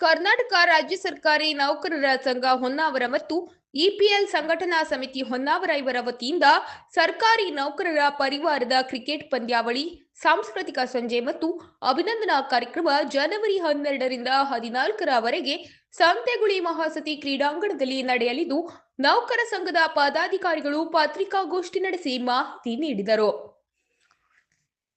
ಕರ್ನಾಟಕ ರಾಜ್ಯ ಸರ್ಕಾರಿ ನೌಕರರ ಸಂಘ ಹೊನ್ನಾವರ ಮತ್ತು ಇಪಿಎಲ್ ಸಂಘಟನಾ ಸಮಿತಿ ಹೊನ್ನಾವರ ಇವರ ವತಿಯಿಂದ ಸರ್ಕಾರಿ ನೌಕರರ ಪರಿವಾರದ ಕ್ರಿಕೆಟ್ ಪಂದ್ಯಾವಳಿ, ಸಾಂಸ್ಕೃತಿಕ ಸಂಜೆ ಮತ್ತು ಅಭಿನಂದನಾ ಕಾರ್ಯಕ್ರಮ ಜನವರಿ ಹನ್ನೆರಡರಿಂದ ಹದಿನಾಲ್ಕರವರೆಗೆ ಸಂತೆಗುಳಿ ಮಹಾಸತಿ ಕ್ರೀಡಾಂಗಣದಲ್ಲಿ ನಡೆಯಲಿದ್ದು, ನೌಕರ ಸಂಘದ ಪದಾಧಿಕಾರಿಗಳು ಪತ್ರಿಕಾಗೋಷ್ಠಿ ನಡೆಸಿ ಮಾಹಿತಿ ನೀಡಿದರು.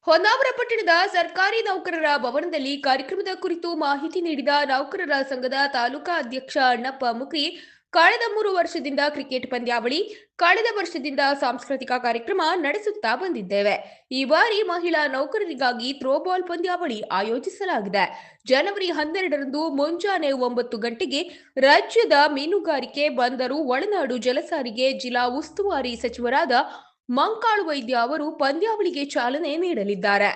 ಹೊನ್ನಾವರ ಪಟ್ಟಣದ ಸರ್ಕಾರಿ ನೌಕರರ ಭವನದಲ್ಲಿ ಕಾರ್ಯಕ್ರಮದ ಕುರಿತು ಮಾಹಿತಿ ನೀಡಿದ ನೌಕರರ ಸಂಘದ ತಾಲೂಕಾ ಅಧ್ಯಕ್ಷ ಅಣ್ಣಪ್ಪ ಮುಖಿ, ಕಳೆದ ಮೂರು ವರ್ಷದಿಂದ ಕ್ರಿಕೆಟ್ ಪಂದ್ಯಾವಳಿ, ಕಳೆದ ವರ್ಷದಿಂದ ಸಾಂಸ್ಕೃತಿಕ ಕಾರ್ಯಕ್ರಮ ನಡೆಸುತ್ತಾ ಬಂದಿದ್ದೇವೆ. ಈ ಬಾರಿ ಮಹಿಳಾ ನೌಕರರಿಗಾಗಿ ಥ್ರೋಬಾಲ್ ಪಂದ್ಯಾವಳಿ ಆಯೋಜಿಸಲಾಗಿದೆ. ಜನವರಿ ಹನ್ನೆರಡರಂದು ಮುಂಜಾನೆ ಒಂಬತ್ತು ಗಂಟೆಗೆ ರಾಜ್ಯದ ಮೀನುಗಾರಿಕೆ, ಬಂದರು, ಒಳನಾಡು ಜಲಸಾರಿಗೆ ಜಿಲ್ಲಾ ಉಸ್ತುವಾರಿ ಸಚಿವರಾದ ಮಂಕಾಳು ವೈದ್ಯ ಅವರು ಪಂದ್ಯಾವಳಿಗೆ ಚಾಲನೆ ನೀಡಲಿದ್ದಾರೆ.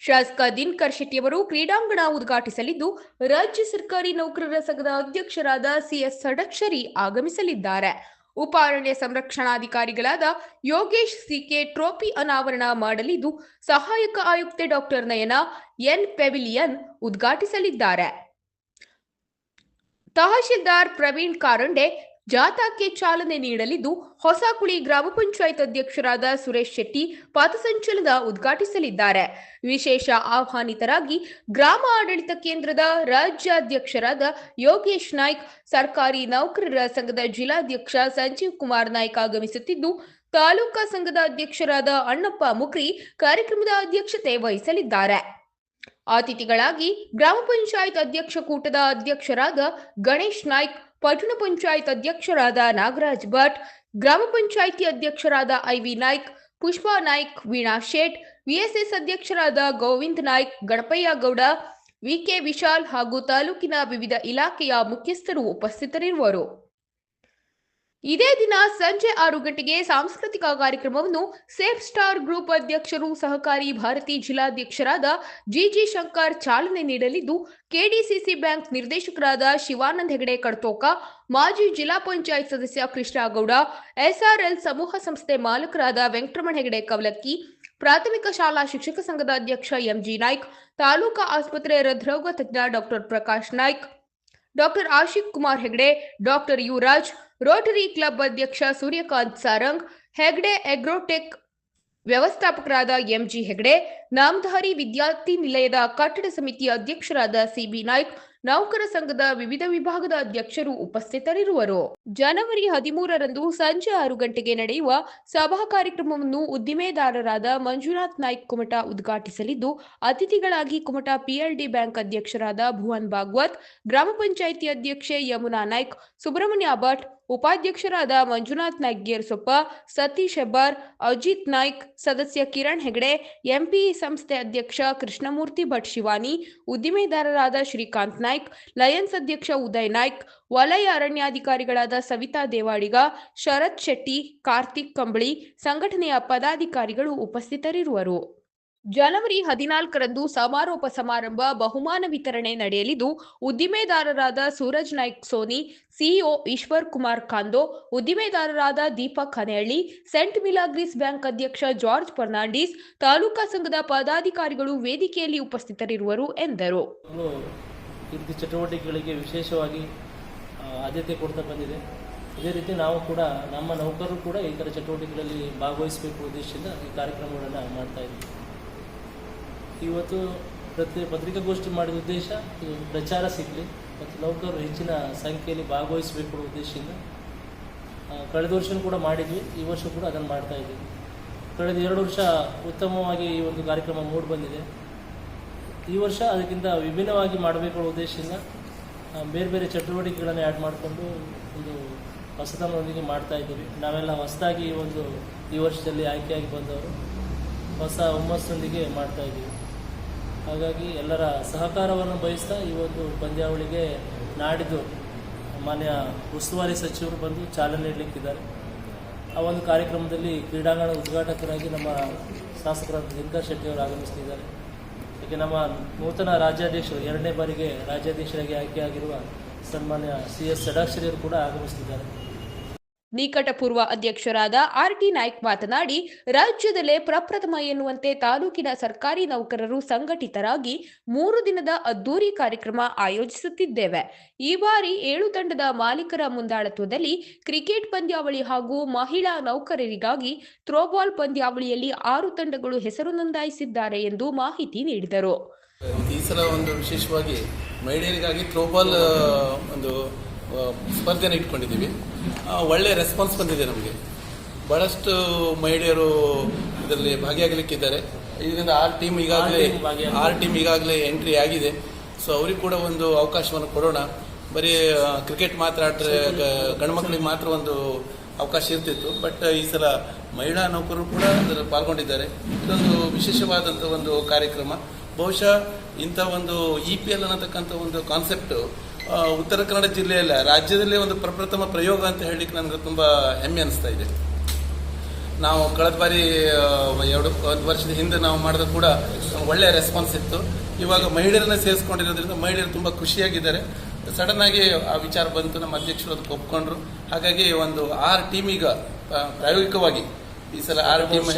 ಶಾಸಕ ದಿನಕರ್ ಶೆಟ್ಟಿಯವರು ಕ್ರೀಡಾಂಗಣ ಉದ್ಘಾಟಿಸಲಿದ್ದು, ರಾಜ್ಯ ಸರ್ಕಾರಿ ನೌಕರರ ಸಂಘದ ಅಧ್ಯಕ್ಷರಾದ ಸಿಎಸ್ ಸಡಕ್ಷರಿ ಆಗಮಿಸಲಿದ್ದಾರೆ. ಉಪ ಅರಣ್ಯ ಸಂರಕ್ಷಣಾಧಿಕಾರಿಗಳಾದ ಯೋಗೇಶ್ ಸಿಕೆ ಟ್ರೋಫಿ ಅನಾವರಣ ಮಾಡಲಿದ್ದು, ಸಹಾಯಕ ಆಯುಕ್ತೆ ಡಾಕ್ಟರ್ ನಯನ ಎನ್ ಪೆವಿಲಿಯನ್ ಉದ್ಘಾಟಿಸಲಿದ್ದಾರೆ. ತಹಶೀಲ್ದಾರ್ ಪ್ರವೀಣ್ ಕಾರಂಡೆ ಜಾಥಾಕ್ಕೆ ಚಾಲನೆ ನೀಡಲಿದ್ದು ಹೊಸಕುಳಿ ಗ್ರಾಮ ಪಂಚಾಯತ್ ಅಧ್ಯಕ್ಷರಾದ ಸುರೇಶ್ ಶೆಟ್ಟಿ ಪಥಸಂಚಲನ ಉದ್ಘಾಟಿಸಲಿದ್ದಾರೆ. ವಿಶೇಷ ಆಹ್ವಾನಿತರಾಗಿ ಗ್ರಾಮ ಆಡಳಿತ ಕೇಂದ್ರದ ರಾಜ್ಯಾಧ್ಯಕ್ಷರಾದ ಯೋಗೇಶ್ ನಾಯ್ಕ್, ಸರ್ಕಾರಿ ನೌಕರರ ಸಂಘದ ಜಿಲ್ಲಾಧ್ಯಕ್ಷ ಸಂಜೀವ್ ಕುಮಾರ್ ನಾಯ್ಕ್ ಆಗಮಿಸುತ್ತಿದ್ದು, ತಾಲೂಕಾ ಸಂಘದ ಅಧ್ಯಕ್ಷರಾದ ಅಣ್ಣಪ್ಪ ಮುಕ್ರಿ ಕಾರ್ಯಕ್ರಮದ ಅಧ್ಯಕ್ಷತೆ ವಹಿಸಲಿದ್ದಾರೆ. ಅತಿಥಿಗಳಾಗಿ ಗ್ರಾಮ ಪಂಚಾಯತ್ ಅಧ್ಯಕ್ಷ ಕೂಟದ ಅಧ್ಯಕ್ಷರಾದ ಗಣೇಶ್ ನಾಯ್ಕ್, ಪಟ್ಟಣ ಪಂಚಾಯತ್ ಅಧ್ಯಕ್ಷರಾದ ನಾಗರಾಜ್ ಭಟ್, ಗ್ರಾಮ ಪಂಚಾಯಿತಿ ಅಧ್ಯಕ್ಷರಾದ ಐವಿ ನಾಯ್ಕ್, ಪುಷ್ಪಾ ನಾಯ್ಕ್, ವೀಣಾ ಶೇಟ್, ವಿಎಸ್ಎಸ್ ಅಧ್ಯಕ್ಷರಾದ ಗೋವಿಂದ್ ನಾಯ್ಕ್, ಗಣಪಯ್ಯ ಗೌಡ, ವಿಕೆ ವಿಶಾಲ್ ಹಾಗೂ ತಾಲೂಕಿನ ವಿವಿಧ ಇಲಾಖೆಯ ಮುಖ್ಯಸ್ಥರು ಉಪಸ್ಥಿತರಿರುವರು. ಇದೇ ದಿನ ಸಂಜೆ ಆರು ಗಂಟೆಗೆ ಸಾಂಸ್ಕೃತಿಕ ಕಾರ್ಯಕ್ರಮವನ್ನು ಸೇಫ್ ಸ್ಟಾರ್ ಗ್ರೂಪ್ ಅಧ್ಯಕ್ಷರು ಸಹಕಾರಿ ಭಾರತಿ ಜಿಲ್ಲಾಧ್ಯಕ್ಷರಾದ ಜಿಜಿ ಶಂಕರ್ ಚಾಲನೆ ನೀಡಲಿದ್ದು, ಕೆಡಿಸಿಸಿ ಬ್ಯಾಂಕ್ ನಿರ್ದೇಶಕರಾದ ಶಿವಾನಂದ ಹೆಗಡೆ ಕಡ್ತೋಕ, ಮಾಜಿ ಜಿಲ್ಲಾ ಪಂಚಾಯತ್ ಸದಸ್ಯ ಕೃಷ್ಣಗೌಡ ಎಸ್ಆರ್ಎಲ್ ಸಮೂಹ ಸಂಸ್ಥೆ ಮಾಲಕರಾದ ವೆಂಕಟರಮಣ ಹೆಗಡೆ ಕವಲಕ್ಕಿ, ಪ್ರಾಥಮಿಕ ಶಾಲಾ ಶಿಕ್ಷಕ ಸಂಘದ ಅಧ್ಯಕ್ಷ ಎಂಜಿ ನಾಯ್ಕ್, ತಾಲೂಕಾ ಆಸ್ಪತ್ರೆ ಹೃದ್ರೋಗ ತಜ್ಞ doctor Prakash Naik, doctor Ashik Kumar Hegde, doctor Yuvaraj Rotary club ಅಧ್ಯಕ್ಷ ಸೂರ್ಯಕಾಂತ್ ಸಾರಂಗ್, ಹೆಗ್ಡೆ ಎಗ್ರೋಟೆಕ್ ವ್ಯವಸ್ಥಾಪಕರಾದ ಎಂಜಿ ಹೆಗ್ಡೆ, ನಾಮಧಾರಿ ವಿದ್ಯಾರ್ಥಿ ನಿಲಯದ ಕಟ್ಟಡ ಸಮಿತಿ ಅಧ್ಯಕ್ಷರಾದ ಸಿಬಿ ನಾಯ್ಕ್, ನೌಕರ ಸಂಘದ ವಿವಿಧ ವಿಭಾಗದ ಅಧ್ಯಕ್ಷರು ಉಪಸ್ಥಿತರಿರುವರು. ಜನವರಿ ಹದಿಮೂರರಂದು ಸಂಜೆ ಆರು ಗಂಟೆಗೆ ನಡೆಯುವ ಸಭಾ ಕಾರ್ಯಕ್ರಮವನ್ನು ಉದ್ದಿಮೆದಾರರಾದ ಮಂಜುನಾಥ್ ನಾಯ್ಕ್ ಕುಮಟ ಉದ್ಘಾಟಿಸಲಿದ್ದು, ಅತಿಥಿಗಳಾಗಿ ಕುಮಟ ಪಿಎಲ್ಡಿ ಬ್ಯಾಂಕ್ ಅಧ್ಯಕ್ಷರಾದ ಭುವನ್ ಭಾಗವತ್, ಗ್ರಾಮ ಪಂಚಾಯಿತಿ ಅಧ್ಯಕ್ಷೆ ಯಮುನಾ ನಾಯ್ಕ್, ಸುಬ್ರಹ್ಮಣ್ಯ ಭಟ್ ಉಪಾಧ್ಯಕ್ಷರಾದ ಮಂಜುನಾಥ್ ನಾಯ್ಕ್ ಗೇರ್ಸೊಪ್ಪ ಸತೀಶ್ ಹೆಬ್ಬಾರ್, ಅಜಿತ್ ನಾಯ್ಕ್, ಸದಸ್ಯ ಕಿರಣ್ ಹೆಗಡೆ, ಎಂಪಿ ಸಂಸ್ಥೆ ಅಧ್ಯಕ್ಷ ಕೃಷ್ಣಮೂರ್ತಿ ಭಟ್ ಶಿವಾನಿ, ಉದ್ದಿಮೆದಾರರಾದ ಶ್ರೀಕಾಂತ್ ನಾಯ್ಕ್, ಲಯನ್ಸ್ ಅಧ್ಯಕ್ಷ ಉದಯ್ ನಾಯ್ಕ್, ವಲಯ ಅರಣ್ಯಾಧಿಕಾರಿಗಳಾದ ಸವಿತಾ ದೇವಾಡಿಗ, ಶರತ್ ಶೆಟ್ಟಿ, ಕಾರ್ತಿಕ್ ಕಂಬಳಿ, ಸಂಘಟನೆಯ ಪದಾಧಿಕಾರಿಗಳು ಉಪಸ್ಥಿತರಿರುವರು. ಜನವರಿ ಹದಿನಾಲ್ಕರಂದು ಸಮಾರೋಪ ಸಮಾರಂಭ, ಬಹುಮಾನ ವಿತರಣೆ ನಡೆಯಲಿದ್ದು, ಉದ್ದಿಮೆದಾರರಾದ Suraj Naik Sony, CEO Ishwar Kumar Khando ಉದ್ದಿಮೆದಾರರಾದ Deepak Hanehalli Saint Milagres bank ಅಧ್ಯಕ್ಷ ಜಾರ್ಜ್ ಫರ್ನಾಂಡಿಸ್, ತಾಲೂಕಾ ಸಂಘದ ಪದಾಧಿಕಾರಿಗಳು ವೇದಿಕೆಯಲ್ಲಿ ಉಪಸ್ಥಿತರಿರುವರು ಎಂದರು. ಚಟುವಟಿಕೆಗಳಿಗೆ ವಿಶೇಷವಾಗಿ ಆದ್ಯತೆ ಕೊಡ್ತಾ ಬಂದಿದೆ. ಇದೇ ರೀತಿ ನಾವು ಕೂಡ ನಮ್ಮ ನೌಕರರು ಕೂಡ ಈ ಥರ ಚಟುವಟಿಕೆಗಳಲ್ಲಿ ಭಾಗವಹಿಸಬೇಕು ಉದ್ದೇಶದಿಂದ ಈ ಕಾರ್ಯಕ್ರಮಗಳನ್ನು ಮಾಡ್ತಾ ಇದ್ದೀವಿ. ಇವತ್ತು ಪ್ರತಿ ಪತ್ರಿಕಾಗೋಷ್ಠಿ ಮಾಡಿದ ಉದ್ದೇಶ ಪ್ರಚಾರ ಸಿಗಲಿ ಮತ್ತು ನೌಕರರು ಹೆಚ್ಚಿನ ಸಂಖ್ಯೆಯಲ್ಲಿ ಭಾಗವಹಿಸಬೇಕು ಉದ್ದೇಶದಿಂದ ಕಳೆದ ವರ್ಷವೂ ಕೂಡ ಮಾಡಿದ್ವಿ, ಈ ವರ್ಷ ಕೂಡ ಅದನ್ನು ಮಾಡ್ತಾ ಇದ್ದೀವಿ. ಕಳೆದ ಎರಡು ವರ್ಷ ಉತ್ತಮವಾಗಿ ಈ ಒಂದು ಕಾರ್ಯಕ್ರಮ ಮೂಡಿ ಬಂದಿದೆ. ಈ ವರ್ಷ ಅದಕ್ಕಿಂತ ವಿಭಿನ್ನವಾಗಿ ಮಾಡಬೇಕು ಉದ್ದೇಶದಿಂದ ಬೇರೆ ಬೇರೆ ಚಟುವಟಿಕೆಗಳನ್ನು ಆ್ಯಡ್ ಮಾಡಿಕೊಂಡು ಒಂದು ಹೊಸತನದೊಂದಿಗೆ ಮಾಡ್ತಾ ಇದ್ದೀವಿ. ನಾವೆಲ್ಲ ಹೊಸದಾಗಿ ಒಂದು ಈ ವರ್ಷದಲ್ಲಿ ಆಯ್ಕೆಯಾಗಿ ಬಂದವರು, ಹೊಸ ಹುಮ್ಮಸ್ಸೊಂದಿಗೆ ಮಾಡ್ತಾ ಇದ್ದೀವಿ. ಹಾಗಾಗಿ ಎಲ್ಲರ ಸಹಕಾರವನ್ನು ಬಯಸ್ತಾ ಈ ಒಂದು ಪಂದ್ಯಾವಳಿಗೆ ನಾಡಿದ್ದು ಮಾನ್ಯ ಉಸ್ತುವಾರಿ ಸಚಿವರು ಬಂದು ಚಾಲನೆ ನೀಡಲಿಕ್ಕಿದ್ದಾರೆ. ಆ ಒಂದು ಕಾರ್ಯಕ್ರಮದಲ್ಲಿ ಕ್ರೀಡಾಂಗಣ ಉದ್ಘಾಟಕರಾಗಿ ನಮ್ಮ ಶಾಸಕರಾದ ದಿನಕರ್ ಶೆಟ್ಟಿ ಅವರು ಆಗಮಿಸ್ತಿದ್ದಾರೆ. ಹಾಗೆ ನಮ್ಮ ನೂತನ ರಾಜ್ಯಾಧ್ಯಕ್ಷರು ಎರಡನೇ ಬಾರಿಗೆ ರಾಜ್ಯಾಧ್ಯಕ್ಷರಾಗಿ ಆಯ್ಕೆಯಾಗಿರುವ ಸನ್ಮಾನ್ಯ ಸಿ ಎಸ್ ಸಡಾಕ್ಷರಿಯವರು ಕೂಡ ಆಗಮಿಸ್ತಿದ್ದಾರೆ. ನಿಕಟಪೂರ್ವ ಅಧ್ಯಕ್ಷರಾದ ಆರ್ ಟಿ ನಾಯ್ಕ್ ಮಾತನಾಡಿ, ರಾಜ್ಯದಲ್ಲೇ ಪ್ರಪ್ರಥಮ ಎನ್ನುವಂತೆ ತಾಲೂಕಿನ ಸರ್ಕಾರಿ ನೌಕರರು ಸಂಘಟಿತರಾಗಿ ಮೂರು ದಿನದ ಅದ್ದೂರಿ ಕಾರ್ಯಕ್ರಮ ಆಯೋಜಿಸುತ್ತಿದ್ದೇವೆ. ಈ ಬಾರಿ ಏಳು ತಂಡದ ಮಾಲೀಕರ ಮುಂದಾಳತ್ವದಲ್ಲಿ ಕ್ರಿಕೆಟ್ ಪಂದ್ಯಾವಳಿ ಹಾಗೂ ಮಹಿಳಾ ನೌಕರರಿಗಾಗಿ ಥ್ರೋಬಾಲ್ ಪಂದ್ಯಾವಳಿಯಲ್ಲಿ ಆರು ತಂಡಗಳು ಹೆಸರು ನೋಂದಾಯಿಸಿದ್ದಾರೆ ಎಂದು ಮಾಹಿತಿ ನೀಡಿದರು. ಈ ಸಲ ಒಂದು ವಿಶೇಷವಾಗಿ ಮಹಿಳೆಯರಿಗಾಗಿ ಥ್ರೋಬಾಲ್ ಒಂದು ಸ್ಪರ್ಧೆನ ಇಟ್ಕೊಂಡಿದ್ದೀವಿ. ಒಳ್ಳೆಯ ಒಳ್ಳೆ ರೆಸ್ಪಾನ್ಸ್ ಬಂದಿದೆ ನಮಗೆ. ಬಹಳಷ್ಟು ಮಹಿಳೆಯರು ಇದರಲ್ಲಿ ಭಾಗಿಯಾಗಲಿಕ್ಕಿದ್ದಾರೆ. ಇದರಿಂದ ಆರ್ ಟೀಮ್ ಈಗಾಗಲೇ ಆರ್ ಟೀಮ್ ಈಗಾಗಲೇ ಎಂಟ್ರಿ ಆಗಿದೆ. ಸೊ ಅವ್ರಿಗೆ ಕೂಡ ಒಂದು ಅವಕಾಶವನ್ನು ಕೊಡೋಣ. ಬರೀ ಕ್ರಿಕೆಟ್ ಮಾತ್ರ ಆಡ್ರೆ ಗಂಡು ಮಾತ್ರ ಒಂದು ಅವಕಾಶ ಇರ್ತಿತ್ತು. ಬಟ್ ಈ ಸಲ ಮಹಿಳಾ ನೌಕರರು ಕೂಡ ಅದರಲ್ಲಿ ಪಾಲ್ಗೊಂಡಿದ್ದಾರೆ. ಇದೊಂದು ವಿಶೇಷವಾದಂಥ ಒಂದು ಕಾರ್ಯಕ್ರಮ. ಬಹುಶಃ ಇಂಥ ಒಂದು ಇ ಪಿ ಎಲ್ ಅನ್ನತಕ್ಕಂಥ ಒಂದು ಕಾನ್ಸೆಪ್ಟು ಉತ್ತರ ಕನ್ನಡ ಜಿಲ್ಲೆಯಲ್ಲ ರಾಜ್ಯದಲ್ಲೇ ಒಂದು ಪ್ರಪ್ರಥಮ ಪ್ರಯೋಗ ಅಂತ ಹೇಳಲಿಕ್ಕೆ ನನಗೆ ತುಂಬ ಹೆಮ್ಮೆ ಅನಿಸ್ತಾ ಇದೆ. ನಾವು ಕಳೆದ ಬಾರಿ ಎರಡು ಒಂದು ವರ್ಷದ ಹಿಂದೆ ನಾವು ಮಾಡಿದ ಕೂಡ ಒಳ್ಳೆಯ ರೆಸ್ಪಾನ್ಸ್ ಇತ್ತು. ಇವಾಗ ಮಹಿಳೆಯರನ್ನ ಸೇರಿಸ್ಕೊಂಡಿರೋದ್ರಿಂದ ಮಹಿಳೆಯರು ತುಂಬ ಖುಷಿಯಾಗಿದ್ದಾರೆ. ಸಡನ್ ಆಗಿ ಆ ವಿಚಾರ ಬಂತು ನಮ್ಮ ಅಧ್ಯಕ್ಷರು ಅದಕ್ಕೆ ಒಪ್ಕೊಂಡ್ರು. ಹಾಗಾಗಿ ಒಂದು ಆರು ಟೀಮ್ ಈಗ ಪ್ರಾಯೋಗಿಕವಾಗಿ ಈ ಸಲ ಆರು ಟೀಮ್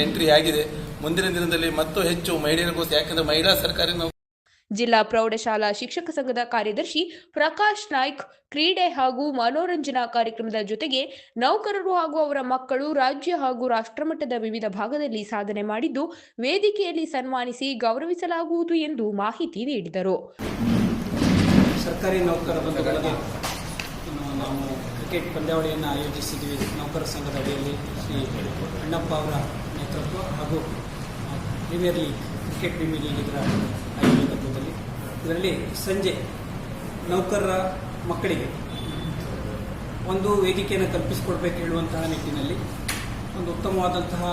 ಎಂಟ್ರಿ ಆಗಿದೆ. ಮುಂದಿನ ದಿನದಲ್ಲಿ ಮತ್ತೂ ಹೆಚ್ಚು ಮಹಿಳೆಯರಿಗೋಸ್ಕರ ಯಾಕಂದ್ರೆ ಮಹಿಳಾ ಸರ್ಕಾರಿ ನೌ- ಜಿಲ್ಲಾ ಪ್ರೌಢಶಾಲಾ ಶಿಕ್ಷಕ ಸಂಘದ ಕಾರ್ಯದರ್ಶಿ ಪ್ರಕಾಶ್ ನಾಯ್ಕ್ ಕ್ರೀಡೆ ಹಾಗೂ ಮನೋರಂಜನಾ ಕಾರ್ಯಕ್ರಮದ ಜೊತೆಗೆ ನೌಕರರು ಹಾಗೂ ಅವರ ಮಕ್ಕಳು ರಾಜ್ಯ ಹಾಗೂ ರಾಷ್ಟ್ರಮಟ್ಟದ ವಿವಿಧ ಭಾಗದಲ್ಲಿ ಸಾಧನೆ ಮಾಡಿದ್ದು, ವೇದಿಕೆಯಲ್ಲಿ ಸನ್ಮಾನಿಸಿ ಗೌರವಿಸಲಾಗುವುದು ಎಂದು ಮಾಹಿತಿ ನೀಡಿದರು. ಸರ್ಕಾರಿ ನೌಕರ ನಾವು ಕ್ರಿಕೆಟ್ ಪಂದ್ಯಾವಳಿಯನ್ನು ಆಯೋಜಿಸಿದ್ದೀವಿ. ನೌಕರ ಸಂಘದ ಅಡಿಯಲ್ಲಿ ಶ್ರೀ ಅಣ್ಣಪ್ಪ ಅವರ ನೇತೃತ್ವ ಹಾಗೂ premier league, cricket premier league ಇದರ ಆಯೋಜಕತ್ವದಲ್ಲಿ ಇದರಲ್ಲಿ ಸಂಜೆ ನೌಕರರ ಮಕ್ಕಳಿಗೆ ಒಂದು ವೇದಿಕೆಯನ್ನು ಕಲ್ಪಿಸಿಕೊಡ್ಬೇಕು ಹೇಳುವಂತಹ ನಿಟ್ಟಿನಲ್ಲಿ ಒಂದು ಉತ್ತಮವಾದಂತಹ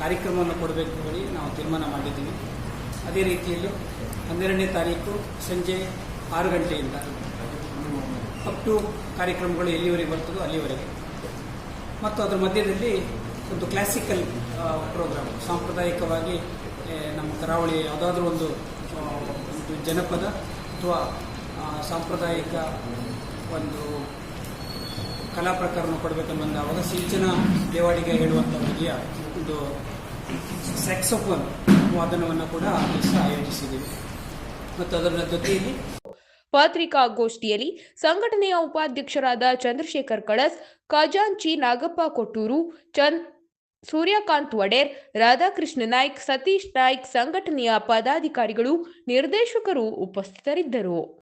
ಕಾರ್ಯಕ್ರಮವನ್ನು ಕೊಡಬೇಕು ಹೇಳಿ ನಾವು ತೀರ್ಮಾನ ಮಾಡಿದ್ದೀವಿ. ಅದೇ ರೀತಿಯಲ್ಲಿ ಹನ್ನೆರಡನೇ ತಾರೀಕು ಸಂಜೆ ಆರು ಗಂಟೆಯಿಂದ ಅಪ್ ಟು ಕಾರ್ಯಕ್ರಮಗಳು ಎಲ್ಲಿವರೆಗೆ ಬರ್ತದೋ ಅಲ್ಲಿವರೆಗೆ. ಮತ್ತು ಅದರ ಮಧ್ಯದಲ್ಲಿ ಒಂದು ಕ್ಲಾಸಿಕಲ್ ಪ್ರೋಗ್ರಾಮ್ ಸಾಂಪ್ರದಾಯಿಕವಾಗಿ ನಮ್ಮ ಕರಾವಳಿ ಯಾವುದಾದ್ರೂ ಒಂದು ಜನಪದ ಅಥವಾ ಸಾಂಪ್ರದಾಯಿಕ ಒಂದು ಕಲಾ ಪ್ರಕಾರವನ್ನು ಕೊಡಬೇಕನ್ನೊಂದಾವಾಗ ಸಿಂಚನ ದೇವಾಡಿಗೆ ಹೇಳುವಂಥ ಬಗೆಯ ಒಂದು ಸೆಕ್ಸೋಫೋನ್ ವಾದನವನ್ನು ಕೂಡ ಆ ಆಯೋಜಿಸಿದ್ದೀವಿ. ಮತ್ತು ಅದರ ಜೊತೆಯಲ್ಲಿ ಪತ್ರಿಕಾಗೋಷ್ಠಿಯಲ್ಲಿ ಸಂಘಟನೆಯ ಉಪಾಧ್ಯಕ್ಷರಾದ ಚಂದ್ರಶೇಖರ್ ಕಳಸ್, ಖಜಾಂಚಿ ನಾಗಪ್ಪ ಕೊಟ್ಟೂರು, ಚಂದ್ ಸೂರ್ಯಕಾಂತ್ ವಡೇರ್ ರಾಧಾಕೃಷ್ಣ ನಾಯ್ಕ್ ಸತೀಶ್ ನಾಯ್ಕ್ ಸಂಘಟನೆಯ ಪದಾಧಿಕಾರಿಗಳು ನಿರ್ದೇಶಕರು ಉಪಸ್ಥಿತರಿದ್ದರು.